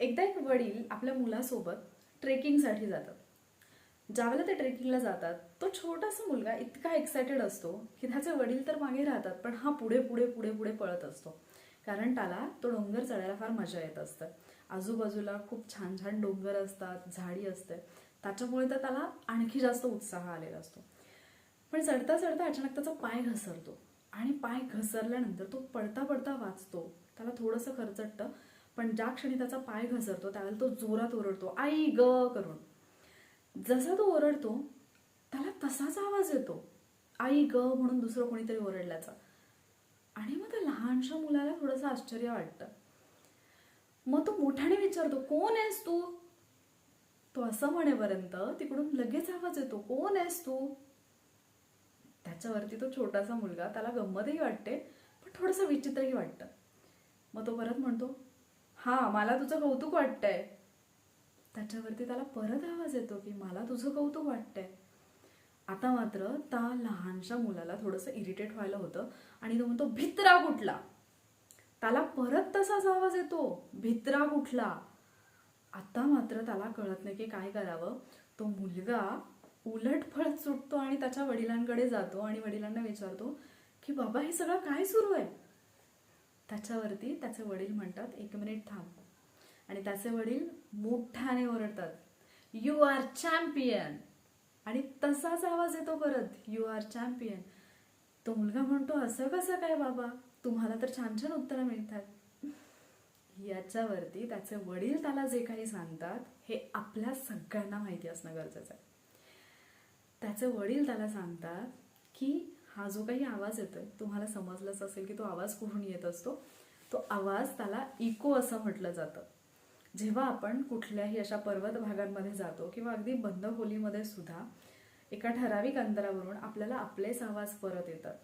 एकदा एक वडील आपल्या मुलासोबत ट्रेकिंगसाठी जातात. ज्यावेळेला ते ट्रेकिंगला जातात तो छोटासा मुलगा इतका एक्सायटेड असतो की त्याचे वडील तर मागे राहतात पण हा पुढे पुढे पुढे पुढे पळत असतो. कारण त्याला तो डोंगर चढायला फार मजा येत असते. आजूबाजूला खूप छान छान डोंगर असतात झाडी असते. त्याच्यामुळे तर त्याला आणखी जास्त उत्साह आलेला असतो. पण चढता चढता अचानक त्याचा पाय घसरतो. आणि पाय घसरल्यानंतर तो पडता पडता वाचतो. त्याला थोडंसं खरचटतं. पण ज्या क्षणी त्याचा पाय घसरतो त्यावेळेला तो जोरात ओरडतो आई ग करून. जसा तो ओरडतो त्याला तसाच आवाज येतो आई ग म्हणून दुसरं कोणीतरी ओरडल्याचा. आणि मग त्या लहानशा मुलाला थोडंसं आश्चर्य वाटतं. मग तो मोठ्याने विचारतो कोण आहेस तू? तो असं म्हणेपर्यंत तिकडून लगेच आवाज येतो कोण आहेस तू? त्याच्यावरती तो छोटासा मुलगा त्याला गंमतही वाटते पण थोडंसं विचित्रही वाटतं. मग तो परत म्हणतो हा मला तुझं कौतुक वाटतंय. त्याच्यावरती त्याला परत आवाज येतो की मला तुझं कौतुक वाटतंय. आता मात्र त्या लहानशा मुलाला थोडंसं इरिटेट व्हायला होतं आणि तो म्हणतो भित्रा कुठला? त्याला परत तसाच आवाज येतो भित्रा कुठला? आता मात्र त्याला कळत नाही की काय करावं. तो मुलगा उलट फळत सुटतो आणि त्याच्या वडिलांकडे जातो आणि वडिलांना विचारतो की बाबा हे सगळं काय सुरू आहे? त्याच्यावरती त्याचे वडील म्हणतात एक मिनिट थांब. आणि त्याचे वडील मोठ्याने ओरडतात यू आर चॅम्पियन आणि तसाच आवाज येतो परत यू आर चॅम्पियन तो मुलगा म्हणतो असं कसं काय बाबा? तुम्हाला तर छान छान उत्तरं मिळतात. याच्यावरती त्याचे वडील त्याला जे काही सांगतात हे आपल्या सगळ्यांना माहिती असणं गरजेचं आहे. त्याचे वडील त्याला सांगतात की हा जो काही आवाज येतोय तुम्हाला समजलंच असेल की तो आवाज कुठून येत असतो तो आवाज त्याला इको असं म्हटलं जातं. जेव्हा आपण कुठल्याही अशा पर्वत भागांमध्ये जातो किंवा अगदी बंद खोलीमध्ये सुद्धा एका ठराविक अंतरावरून आपल्याला आपलेच आवाज परत येतात.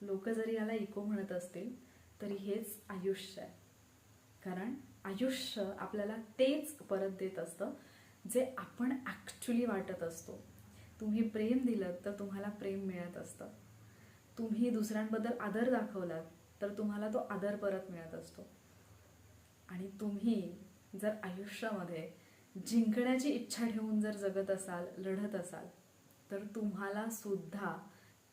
लोक जरी याला इको म्हणत असतील तरी हेच आयुष्य आहे. कारण आयुष्य आपल्याला तेच परत देत असतं जे आपण ॲक्च्युली वाटत असतो. तुम्ही प्रेम दिलं तर तुम्हाला प्रेम मिळत असतं. तुम्ही दुसऱ्यांबद्दल आदर दाखवलात तर तुम्हाला तो आदर परत मिळत असतो. आणि तुम्ही जर आयुष्यामध्ये जिंकण्याची इच्छा ठेवून जर जगत असाल लढत असाल तर तुम्हाला सुद्धा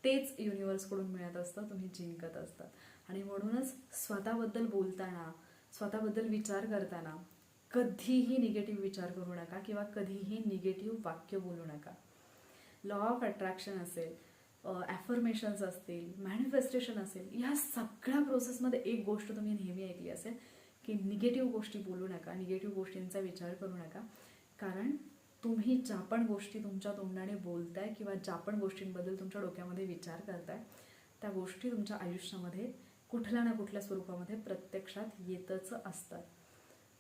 तेच युनिवर्सकडून मिळत असतं तुम्ही जिंकत असतात. आणि म्हणूनच स्वतःबद्दल बोलताना स्वतःबद्दल विचार करताना कधीही निगेटिव्ह विचार करू नका किंवा कधीही निगेटिव्ह वाक्य बोलू नका. लॉ ऑफ अट्रॅक्शन असेल ॲफर्मेशन्स असतील मॅनिफेस्टेशन असेल ह्या सगळ्या प्रोसेसमध्ये एक गोष्ट तुम्ही नेहमी ऐकली असेल की निगेटिव्ह गोष्टी बोलू नका निगेटिव्ह गोष्टींचा विचार करू नका. कारण तुम्ही ज्या पण गोष्टी तुमच्या तोंडाने बोलताय किंवा ज्या पण गोष्टींबद्दल तुमच्या डोक्यामध्ये विचार करताय त्या गोष्टी तुमच्या आयुष्यामध्ये कुठल्या ना कुठल्या स्वरूपामध्ये प्रत्यक्षात येतच असतात.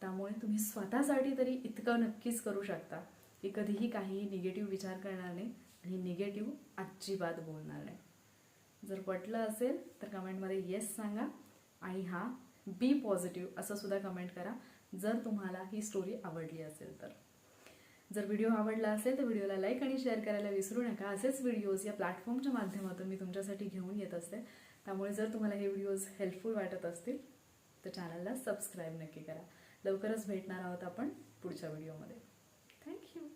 त्यामुळे तुम्ही स्वतःसाठी तरी इतकं नक्कीच करू शकता की कधीही काहीही निगेटिव्ह विचार करणार नाही आणि निगेटिव्ह अजिबात बोलणार नाही. जर पटलं असेल तर कमेंटमध्ये येस सांगा आणि हा बी पॉझिटिव्ह असं सुद्धा कमेंट करा. जर तुम्हाला ही स्टोरी आवडली असेल तर. जर व्हिडिओ आवडला असेल तर व्हिडिओला लाईक आणि शेअर करायला विसरू नका. असेच व्हिडिओज या प्लॅटफॉर्मच्या माध्यमातून मी तुमच्यासाठी घेऊन येत असते. त्यामुळे जर तुम्हाला हे व्हिडिओज हेल्पफुल वाटत असतील तर चॅनलला सबस्क्राईब नक्की करा. लवकरच भेटणार आहोत आपण पुढच्या व्हिडिओमध्ये थँक्यू